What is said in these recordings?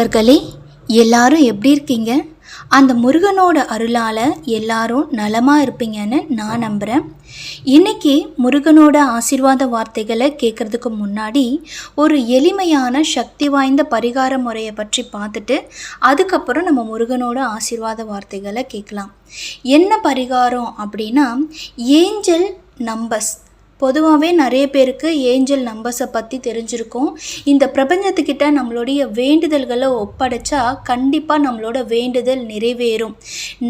நண்பர்களே எல்லாரும் எப்படி இருக்கீங்க? அந்த முருகனோட அருளால் எல்லாரும் நலமாக இருப்பீங்கன்னு நான் நம்புகிறேன் இன்றைக்கி முருகனோட ஆசீர்வாத வார்த்தைகளை கேட்குறதுக்கு முன்னாடி ஒரு எளிமையான சக்தி வாய்ந்த பரிகார முறையை பற்றி பார்த்துட்டு அதுக்கப்புறம் நம்ம முருகனோட ஆசீர்வாத வார்த்தைகளை கேட்கலாம். என்ன பரிகாரம் அப்படின்னா ஏஞ்சல் நம்பர்ஸ் பொதுவாகவே நிறைய பேருக்கு ஏஞ்சல் நம்பர்ஸை பற்றி தெரிஞ்சிருக்கும். இந்த பிரபஞ்சத்துக்கிட்ட நம்மளுடைய வேண்டுதல்களை ஒப்படைச்சா கண்டிப்பாக நம்மளோட வேண்டுதல் நிறைவேறும்.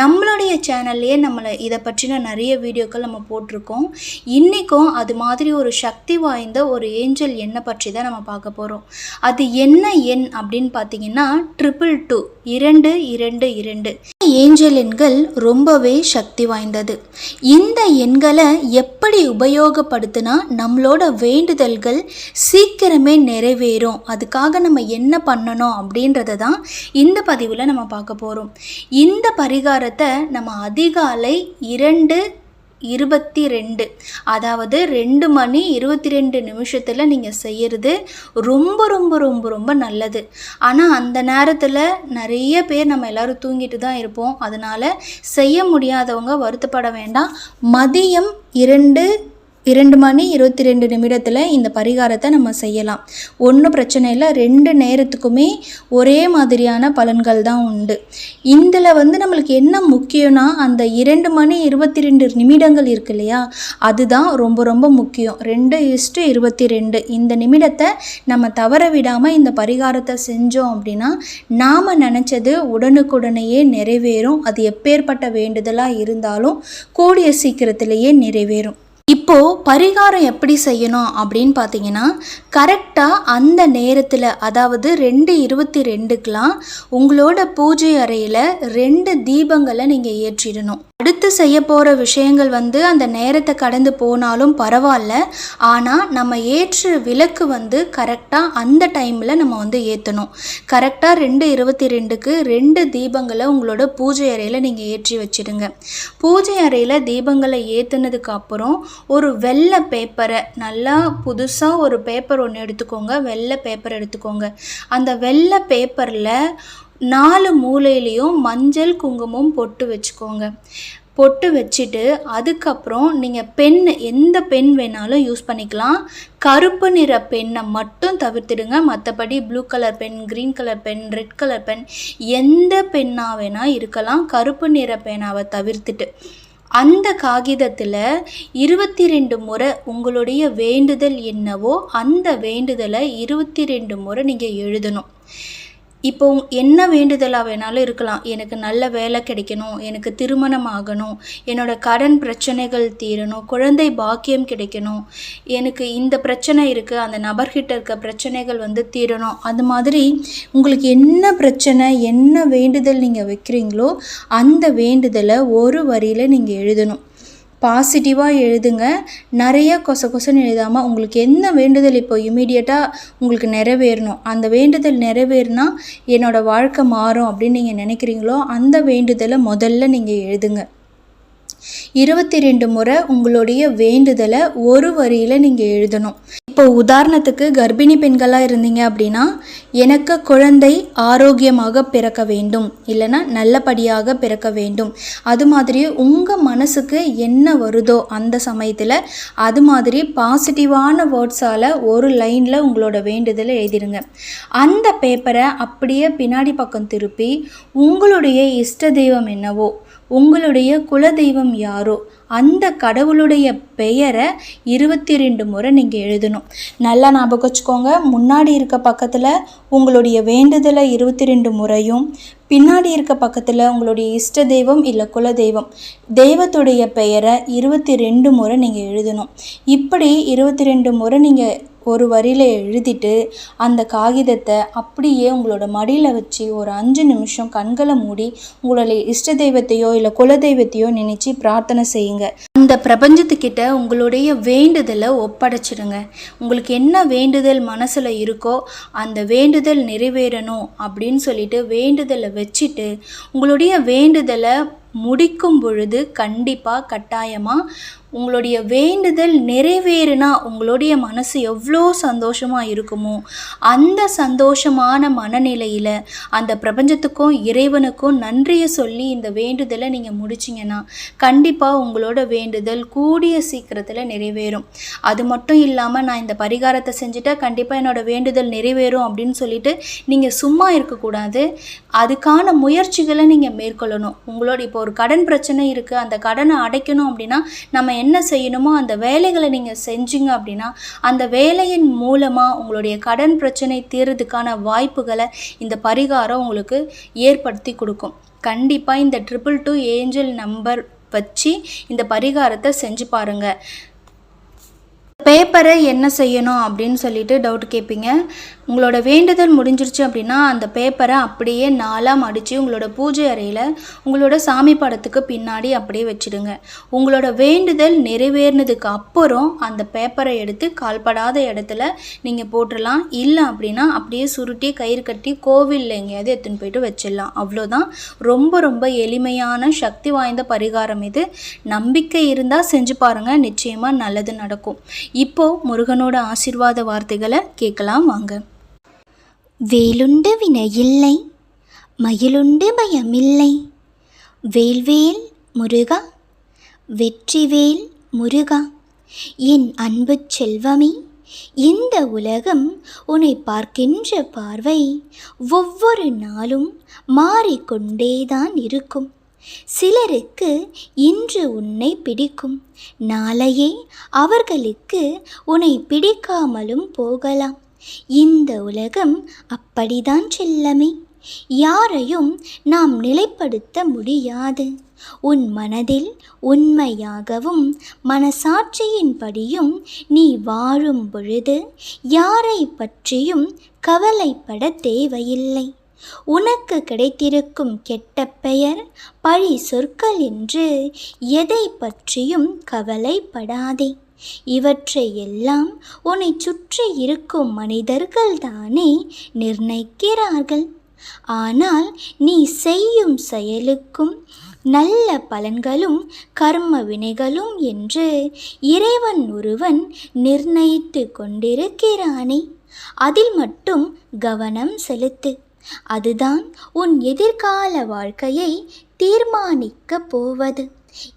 நம்மளுடைய சேனல்லையே நம்மளை இதை பற்றின நிறைய வீடியோக்கள் நம்ம போட்டிருக்கோம். இன்றைக்கும் அது மாதிரி ஒரு சக்தி வாய்ந்த ஒரு ஏஞ்சல் எண்ணை பற்றி தான் நம்ம பார்க்க போகிறோம் அது என்ன எண் அப்படின்னு பார்த்தீங்கன்னா ட்ரிபிள் டூ இரண்டு இரண்டு இரண்டு. ஏஞ்சல் எண்கள் ரொம்பவே சக்தி வாய்ந்தது. இந்த எண்களை எப்படி உபயோகப்படுத்தினா நம்மளோட வேண்டுதல்கள் சீக்கிரமே நிறைவேறும். அதுக்காக நம்ம என்ன பண்ணணும் அப்படின்றத தான் இந்த பதிவில் நம்ம பார்க்க போகிறோம் இந்த பரிகாரத்தை நம்ம அதிகாலை இரண்டு இருபத்தி ரெண்டு அதாவது ரெண்டு மணி இருபத்தி ரெண்டு நிமிஷத்தில் நீங்கள் செய்கிறது ரொம்ப ரொம்ப ரொம்ப ரொம்ப நல்லது. ஆனால் அந்த நேரத்தில் நிறைய பேர் நம்ம எல்லோரும் தூங்கிட்டு தான் இருப்போம். அதனால் செய்ய முடியாதவங்க வருத்தப்பட வேண்டாம். மதியம் இரண்டு இரண்டு மணி இருபத்தி ரெண்டு நிமிடத்தில் இந்த பரிகாரத்தை நம்ம செய்யலாம். ஒன்றும் பிரச்சனை இல்லை. ரெண்டு நேரத்துக்குமே ஒரே மாதிரியான பலன்கள் தான் உண்டு. இதில் வந்து நம்மளுக்கு என்ன முக்கியம்னா அந்த இரண்டு மணி இருபத்தி ரெண்டு நிமிடங்கள் இருக்கு இல்லையா? அதுதான் ரொம்ப ரொம்ப முக்கியம். ரெண்டு இஸ்ட்டு இருபத்தி ரெண்டு. இந்த நிமிடத்தை நம்ம தவற விடாமல் இந்த பரிகாரத்தை செஞ்சோம் அப்படின்னா நாம் நினச்சது உடனுக்குடனேயே நிறைவேறும். அது எப்பேற்பட்ட வேண்டுதலாக இருந்தாலும் கூடிய சீக்கிரத்திலேயே நிறைவேறும். இப்போது பரிகாரம் எப்படி செய்யணும் அப்படின்னு பார்த்தீங்கன்னா கரெக்டாக அந்த நேரத்தில் அதாவது ரெண்டு இருபத்தி ரெண்டுக்கெலாம் உங்களோட பூஜை அறையில் ரெண்டு தீபங்களை நீங்கள் ஏற்றிடணும். அடுத்து செய்ய போகிற விஷயங்கள் வந்து அந்த நேரத்தை கடந்து போனாலும் பரவாயில்ல. ஆனால் நம்ம ஏற்று விளக்கு வந்து கரெக்டாக அந்த டைமில் நம்ம வந்து ஏற்றணும் கரெக்டாக ரெண்டு இருபத்தி ரெண்டுக்கு ரெண்டு தீபங்களை உங்களோட பூஜை அறையில் நீங்கள் ஏற்றி வச்சிடுங்க. பூஜை அறையில் தீபங்களை ஏற்றுனதுக்கு அப்புறம் ஒரு வெள்ளை பேப்பரை நல்லா புதுசாக ஒரு பேப்பர் ஒன்று எடுத்துக்கோங்க. வெள்ளை பேப்பர் எடுத்துக்கோங்க. அந்த வெள்ளை பேப்பரில் நாலு மூலையிலையும் மஞ்சள் குங்குமம் பொட்டு வச்சுக்கோங்க. பொட்டு வச்சுட்டு அதுக்கப்புறம் நீங்கள் பென் எந்த பென் வேணாலும் யூஸ் பண்ணிக்கலாம். கருப்பு நிற பெண்ணை மட்டும் தவிர்த்துடுங்க. மற்றபடி blue colour pen green colour pen red colour pen எந்த பெண்ணாக வேணால் இருக்கலாம். கருப்பு நிற பெண்ணாவை தவிர்த்துட்டு. அந்த காகிதத்தில் இருபத்தி ரெண்டு முறை உங்களுடைய வேண்டுதல் என்னவோ அந்த வேண்டுதலை இருபத்தி ரெண்டு முறை நீங்கள் எழுதணும். இப்போ என்ன வேண்டுதலாக வேணாலும் இருக்கலாம். எனக்கு நல்ல வேலை கிடைக்கணும். எனக்கு திருமணம் ஆகணும். என்னோட கடன் பிரச்சனைகள் தீரணும். குழந்தை பாக்கியம் கிடைக்கணும். எனக்கு இந்த பிரச்சனை இருக்குது அந்த நபர்கிட்ட இருக்க பிரச்சனைகள் வந்து தீரணும். அது மாதிரி உங்களுக்கு என்ன பிரச்சனை என்ன வேண்டுதல் நீங்கள் வைக்கிறீங்களோ அந்த வேண்டுதலை ஒரு வரியில் நீங்கள் எழுதணும். பாசிட்டிவாக எழுதுங்க. நிறைய கொச கொசன்னு எழுதாமல் உங்களுக்கு என்ன வேண்டுதல் இப்போ இமீடியட்டாக உங்களுக்கு நிறைவேறணும். அந்த வேண்டுதல் நிறைவேறினா என்னோடய வாழ்க்கை மாறும் அப்படின்னு நீங்கள் நினைக்கிறீங்களோ அந்த வேண்டுதலை முதல்ல நீங்கள் எழுதுங்க. இருபத்தி ரெண்டு முறை உங்களுடைய வேண்டுதலை ஒரு வரியில் நீங்கள் எழுதணும். இப்போ உதாரணத்துக்கு கர்ப்பிணி பெண்களாக இருந்தீங்க அப்படின்னா எனக்கு குழந்தை ஆரோக்கியமாக பிறக்க வேண்டும். இல்லைன்னா நல்லபடியாக பிறக்க வேண்டும். அது மாதிரி உங்கள் மனசுக்கு என்ன வருதோ அந்த சமயத்தில் அது மாதிரி பாசிட்டிவான வேர்ட்ஸால் ஒரு லைனில் உங்களோட வேண்டுதலை எழுதிடுங்க அந்த பேப்பரை அப்படியே பின்னாடி பக்கம் திருப்பி உங்களுடைய இஷ்ட தெய்வம் என்னவோ உங்களுடைய குலதெய்வம் யாரோ? அந்த கடவுளுடைய பெயரை இருபத்தி ரெண்டு முறை நீங்கள் எழுதணும். நல்லா ஞாபகம் வச்சுக்கோங்க. முன்னாடி இருக்க பக்கத்தில் உங்களுடைய வேண்டுதலை இருபத்தி ரெண்டு முறையும் பின்னாடி இருக்க பக்கத்தில் உங்களுடைய இஷ்ட தெய்வம் இல்லை குல தெய்வம் தெய்வத்துடைய பெயரை இருபத்தி ரெண்டு முறை நீங்கள் எழுதணும். இப்படி இருபத்தி ரெண்டு முறை நீங்கள் ஒரு வரியில் எழுதிட்டு அந்த காகிதத்தை அப்படியே உங்களோட மடியில் வச்சு ஒரு அஞ்சு நிமிஷம் கண்களை மூடி உங்களுடைய இஷ்ட தெய்வத்தையோ இல்லை குல தெய்வத்தையோ நினச்சி பிரார்த்தனை செய்யுங்க. அந்த பிரபஞ்சத்துக்கிட்ட உங்களுடைய வேண்டுதலை ஒப்படைச்சிடுங்க. உங்களுக்கு என்ன வேண்டுதல் மனசில் இருக்கோ அந்த வேண்டுதல் நிறைவேறணும் அப்படின்னு சொல்லிட்டு வேண்டுதலை வச்சுட்டு உங்களுடைய வேண்டுதலை முடிக்கும் பொழுது கண்டிப்பாக கட்டாயமாக உங்களுடைய வேண்டுதல் நிறைவேறுனா உங்களுடைய மனசு எவ்வளோ சந்தோஷமாக இருக்குமோ அந்த சந்தோஷமான மனநிலையில் அந்த பிரபஞ்சத்துக்கும் இறைவனுக்கும் நன்றியை சொல்லி இந்த வேண்டுதலை நீங்கள் முடிச்சிங்கன்னா கண்டிப்பாக உங்களோட வேண்டுதல் கூடிய சீக்கிரத்தில் நிறைவேறும். அது மட்டும் இல்லாமல் நான் இந்த பரிகாரத்தை செஞ்சுட்டா கண்டிப்பாக என்னோட வேண்டுதல் நிறைவேறும் அப்படின்னு சொல்லிட்டு நீங்கள் சும்மா இருக்கக்கூடாது. அதுக்கான முயற்சிகளை நீங்கள் மேற்கொள்ளணும். உங்களோட இப்போ ஒரு கடன் பிரச்சனை இருக்குது அந்த கடனை அடைக்கணும் அப்படின்னா நம்ம என்ன செய்யணுமோ அந்த வேலைகளை நீங்கள் செஞ்சீங்க அப்படின்னா அந்த வேலையின் மூலமாக உங்களுடைய கடன் பிரச்சனை தீர்றதுக்கான வாய்ப்புகளை இந்த பரிகாரம் உங்களுக்கு ஏற்படுத்தி கொடுக்கும். கண்டிப்பாக இந்த ட்ரிபிள் டூ ஏஞ்சல் நம்பர் வச்சு இந்த பரிகாரத்தை செஞ்சு பாருங்கள் பேப்பரை என்ன செய்யணும் அப்படின்னு சொல்லிட்டு டவுட் கேட்பீங்க உங்களோட வேண்டுதல் முடிஞ்சிருச்சு அப்படின்னா அந்த பேப்பரை அப்படியே நாலாம் அடித்து உங்களோட பூஜை அறையில் உங்களோட சாமி படத்துக்கு பின்னாடி அப்படியே வச்சிடுங்க. உங்களோட வேண்டுதல் நிறைவேறினதுக்கு அப்புறம் அந்த பேப்பரை எடுத்து கால்படாத இடத்துல நீங்கள் போட்டுடலாம். இல்லை அப்படின்னா அப்படியே சுருட்டி கயிறு கட்டி கோவிலில் எங்கேயாவது எடுத்துன்னு போயிட்டு வச்சிடலாம். அவ்வளோதான் ரொம்ப ரொம்ப எளிமையான சக்தி வாய்ந்த பரிகாரம் இது. நம்பிக்கை இருந்தால் செஞ்சு பாருங்கள் நிச்சயமாக நல்லது நடக்கும். இப்போ முருகனோட ஆசிர்வாத வார்த்தைகளை கேட்கலாம் வாங்க. வேலுண்டு வினையில்லை மயிலுண்டு பயமில்லை. வேல்வேல் முருகா வெற்றிவேல் முருகா என் அன்பு செல்வமே இந்த உலகம் உன்னை பார்க்கின்ற பார்வை ஒவ்வொரு நாளும் மாறிக்கொண்டேதான் இருக்கும். சிலருக்கு இன்று உன்னை பிடிக்கும். நாளையே அவர்களுக்கு உன்னை பிடிக்காமலும் போகலாம். இந்த உலகம் அப்படிதான் செல்லமே. யாரையும் நாம் நிலைப்படுத்த முடியாது. உன் மனதில் உண்மையாகவும் மனசாட்சியின்படியும் நீ வாழும் பொழுது யாரை பற்றியும் கவலைப்பட தேவையில்லை. உனக்கு கிடைத்திருக்கும் கெட்ட பெயர் பழி சொற்கள் என்று எதை பற்றியும் கவலைப்படாதே. இவற்றை எல்லாம் உன்னை சுற்றி இருக்கும் மனிதர்கள்தானே நிர்ணயிக்கிறார்கள். ஆனால் நீ செய்யும் செயலுக்கும் நல்ல பலன்களும் கர்ம வினைகளும் என்று இறைவன் ஒருவன் நிர்ணயித்து கொண்டிருக்கிறானே. அதில் மட்டும் கவனம் செலுத்து. அதுதான் உன் எதிர்கால வாழ்க்கையை தீர்மானிக்கப் போவது.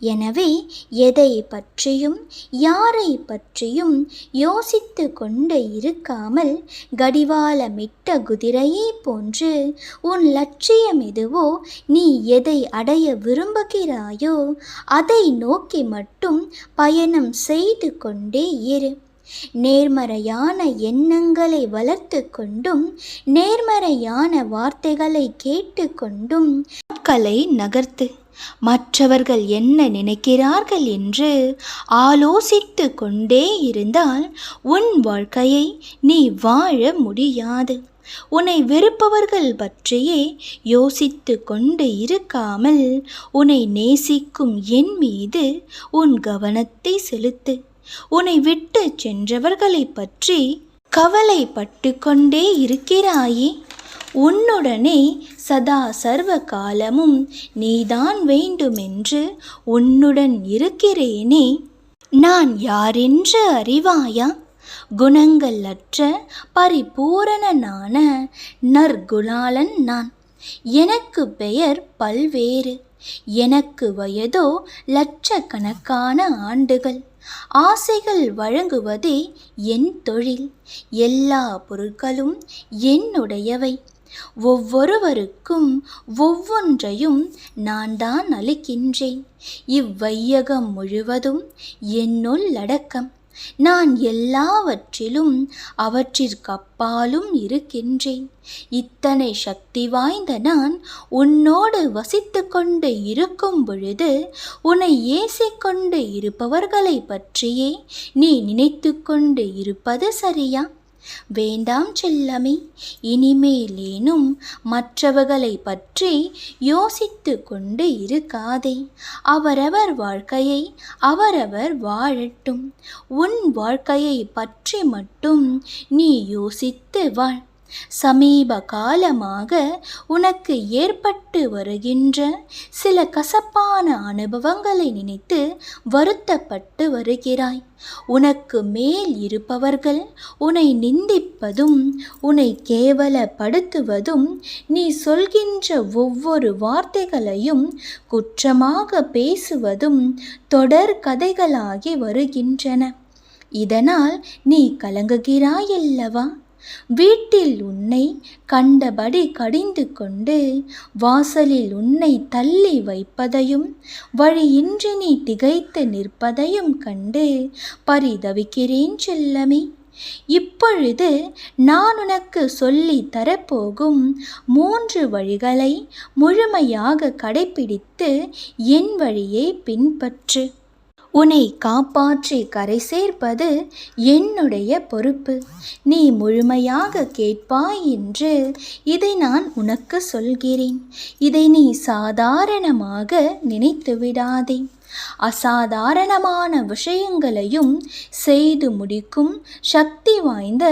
எனவே எதை பற்றியும் யாரை பற்றியும் யோசித்து கொண்டு இருக்காமல் கடிவாளமிட்ட குதிரையை போன்று உன் லட்சியம் எதுவோ நீ எதை அடைய விரும்புகிறாயோ அதை நோக்கி மட்டும் பயணம் செய்து கொண்டே இரு. நேர்மறையான எண்ணங்களை வளர்த்து கொண்டும் நேர்மறையான வார்த்தைகளை கேட்டுக்கொண்டும் நாட்களை நகர்த்து மற்றவர்கள் என்ன நினைக்கிறார்கள் என்று ஆலோசித்து கொண்டே இருந்தால் உன் வாழ்க்கையை நீ வாழ முடியாது. உன்னை வெறுப்பவர்கள் பற்றியே யோசித்து கொண்டு இருக்காமல் உன்னை நேசிக்கும் என் மீது உன் கவனத்தை செலுத்து. உன்னை விட்டு சென்றவர்களை பற்றி கவலைப்பட்டு கொண்டே இருக்கிறாயே. உன்னுடனே சதா சர்வ காலமும் நீதான் வேண்டுமென்று உன்னுடன் இருக்கிறேனே. நான் யாரென்று அறிவாயா? குணங்கள் அற்ற பரிபூரணனான நற்குணாளன் நான். எனக்கு பெயர் பல்வேறு. எனக்கு வயதோ லட்சக்கணக்கான ஆண்டுகள். ஆசைகள் வழங்குவதே என் தொழில். எல்லா பொருட்களும் என்னுடையவை. ஒவ்வொருவருக்கும் ஒவ்வொன்றையும் நான் தான் அளிக்கின்றேன். இவ்வையகம் முழுவதும் என்னுள் அடக்கம். நான் எல்லாவற்றிலும் அவற்றிற்கப்பாலும் இருக்கின்றேன். இத்தனை சக்தி வாய்ந்த நான் உன்னோடு வசித்து கொண்டு இருக்கும் பொழுது உன்னை ஏசிக்கொண்டு இருப்பவர்களை பற்றியே நீ நினைத்து கொண்டு இருப்பது சரியா? வேண்டாம் செல்லமே இனிமேலேனும் மற்றவர்களை பற்றி யோசித்து கொண்டு இருக்காதே. அவரவர் வாழ்க்கையை அவரவர் வாழட்டும். உன் வாழ்க்கையை பற்றி மட்டும் நீ யோசித்து வாழ். சமீப காலமாக உனக்கு ஏற்பட்டு வருகின்ற சில கசப்பான அனுபவங்களை நினைத்து வருத்தப்பட்டு வருகிறாய். உனக்கு மேல் இருப்பவர்கள் உன்னை நிந்திப்பதும் உன்னை கேவலப்படுத்துவதும் நீ சொல்கின்ற ஒவ்வொரு வார்த்தைகளையும் குற்றமாக பேசுவதும் தொடர் கதைகளாகி வருகின்றன. இதனால் நீ கலங்குகிறாயல்லவா? வீட்டில் உன்னை கண்டபடி கடிந்து கொண்டு வாசலில் உன்னை தள்ளி வைப்பதையும் வழியின்றி நீ திகைத்து நிற்பதையும் கண்டு பரிதவிக்கிறேன் செல்லமே. இப்பொழுது நான் உனக்கு சொல்லி தரப்போகும் மூன்று வழிகளை முழுமையாக கடைப்பிடித்து என் வழியை பின்பற்று. உன்னை காப்பாற்றி கரை சேர்ப்பது என்னுடைய பொறுப்பு. நீ முழுமையாக கேட்பாய் என்று இதை நான் உனக்கு சொல்கிறேன். இதை நீ சாதாரணமாக நினைத்து விடாதே. அசாதாரணமான விஷயங்களையும் செய்து முடிக்கும் சக்தி வாய்ந்த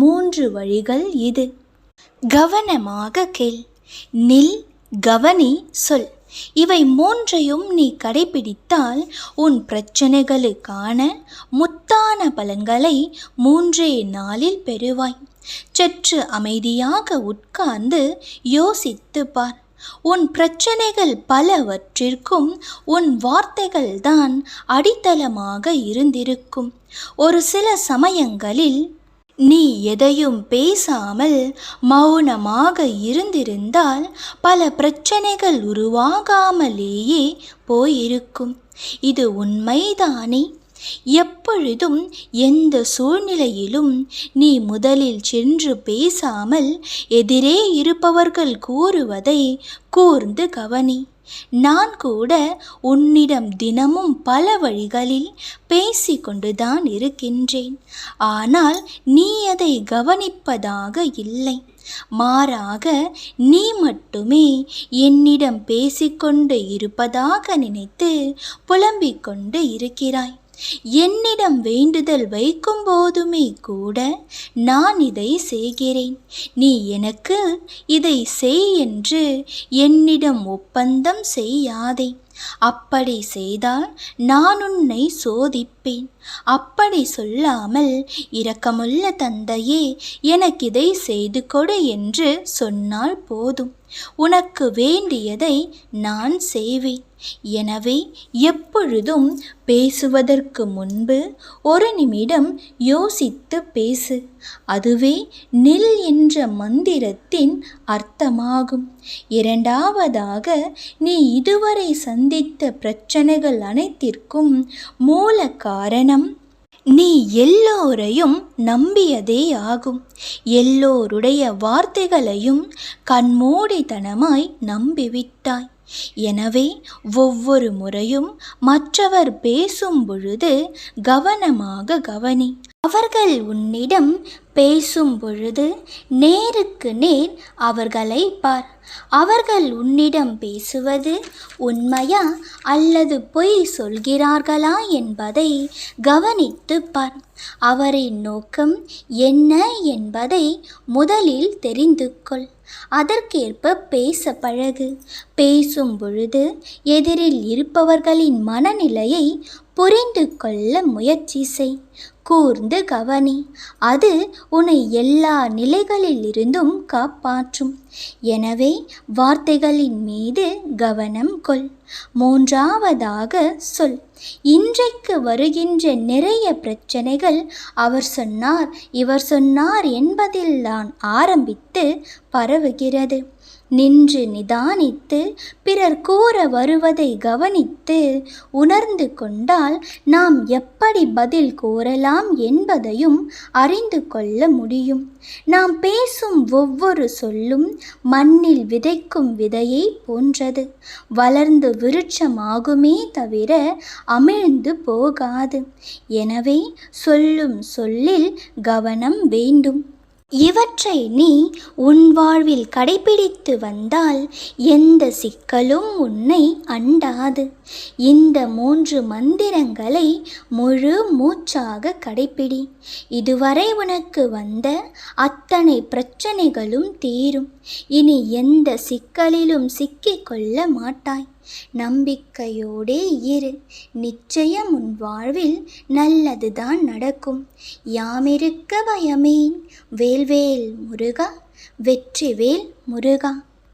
மூன்று வழிகள் இது. கவனமாக கேள். நில் கவனி சொல். இவை மூன்றையும் நீ கடைபிடித்தால் உன் பிரச்சனைகளுக்கான முத்தான பலன்களை மூன்றே நாளில் பெறுவாய். சற்று அமைதியாக உட்கார்ந்து யோசித்து பார். உன் பிரச்சனைகள் பலவற்றிற்கும் உன் வார்த்தைகள்தான் அடித்தளமாக இருந்திருக்கும். ஒரு சில சமயங்களில் நீ எதையும் பேசாமல் மௌனமாக இருந்திருந்தால் பல பிரச்சனைகள் உருவாகாமலேயே போயிருக்கும். இது உண்மைதானே? எப்பொழுதும் எந்த சூழ்நிலையிலும் நீ முதலில் சென்று பேசாமல் எதிரே இருப்பவர்கள் கூறுவதை கூர்ந்து கவனி. நான் கூட உன்னிடம் தினமும் பல வழிகளில் பேசிக்கொண்டுதான் இருக்கின்றேன். ஆனால் நீ அதை கவனிப்பதாக இல்லை. மாறாக நீ மட்டுமே என்னிடம் பேசிக்கொண்டு இருப்பதாக நினைத்து புலம்பிக் கொண்டு இருக்கிறாய். என்னிடம் வேண்டுதல் வைக்கும் போதுமே கூட நான் இதை செய்கிறேன். நீ எனக்கு இதை செய் என்று என்னிடம் ஒப்பந்தம் செய்யாதே. அப்படி செய்தால் நான் உன்னை சோதிப்பேன். அப்படி சொல்லாமல் இரக்கமுள்ள தந்தையே எனக்கு இதை செய்து கொடு என்று சொன்னால் போதும். உனக்கு வேண்டியதை நான் செய்வேன். எனவே எப்பொழுதும் பேசுவதற்கு முன்பு ஒரு நிமிடம் யோசித்து பேசு. அதுவே நில் என்ற மந்திரத்தின் அர்த்தமாகும். இரண்டாவதாக நீ இதுவரை சந்தித்த பிரச்சனைகள் அனைத்திற்கும் மூல காரணம் நீ எல்லோரையும் நம்பியதே ஆகும். எல்லோருடைய வார்த்தைகளையும் கண்மூடித்தனமாய் நம்பிவிட்டாய். எனவே ஒவ்வொரு முறையும் மற்றவர் பேசும் பொழுது கவனமாக கவனி. அவர்கள் உன்னிடம் பேசும் பொழுது நேருக்கு நேர் அவர்களை பார். அவர்கள் உன்னிடம் பேசுவது உண்மையா அல்லது பொய் சொல்கிறார்களா என்பதை கவனித்து பார். அவரின் நோக்கம் என்ன என்பதை முதலில் தெரிந்து கொள். அதற்கேற்ப பேச பழகு. பேசும் பொழுது எதிரில் இருப்பவர்களின் மனநிலையை புரிந்து கொள்ள முயற்சி செய். கூர்ந்து கவனி. அது உன்னை எல்லா நிலைகளிலிருந்தும் காப்பாற்றும். எனவே வார்த்தைகளின் மீது கவனம் கொள். மூன்றாவதாக சொல். இன்றைக்கு வருகின்ற நிறைய பிரச்சனைகள் அவர் சொன்னார் இவர் சொன்னார் என்பதில்தான் ஆரம்பித்து பரவுகிறது. நின்று நிதானித்து பிறர் கூற வருவதை கவனித்து உணர்ந்து கொண்டால் நாம் எப்படி பதில் கூறலாம் என்பதையும் அறிந்து கொள்ள முடியும். நாம் பேசும் ஒவ்வொரு சொல்லும் மண்ணில் விதைக்கும் விதையை போன்றது. வளர்ந்து விருட்சமாகுமே தவிர அமிழ்ந்து போகாது. எனவே சொல்லும் சொல்லில் கவனம் வேண்டும். இவற்றை நீ உன் வாழ்வில் கடைபிடித்து வந்தால் எந்த சிக்கலும் உன்னை அண்டாது. இந்த மூன்று மந்திரங்களை முழு மூச்சாக கடைப்பிடி. இதுவரை உனக்கு வந்த அத்தனை பிரச்சனைகளும் தீரும். இனி எந்த சிக்கலிலும் சிக்கிக்கொள்ள மாட்டாய். நம்பிக்கையோடே இரு. நிச்சயம் உன் வாழ்வில் நல்லதுதான் நடக்கும். யாமிருக்க பயமேன். வேல்வேல் முருகா வெற்றிவேல் முருகா.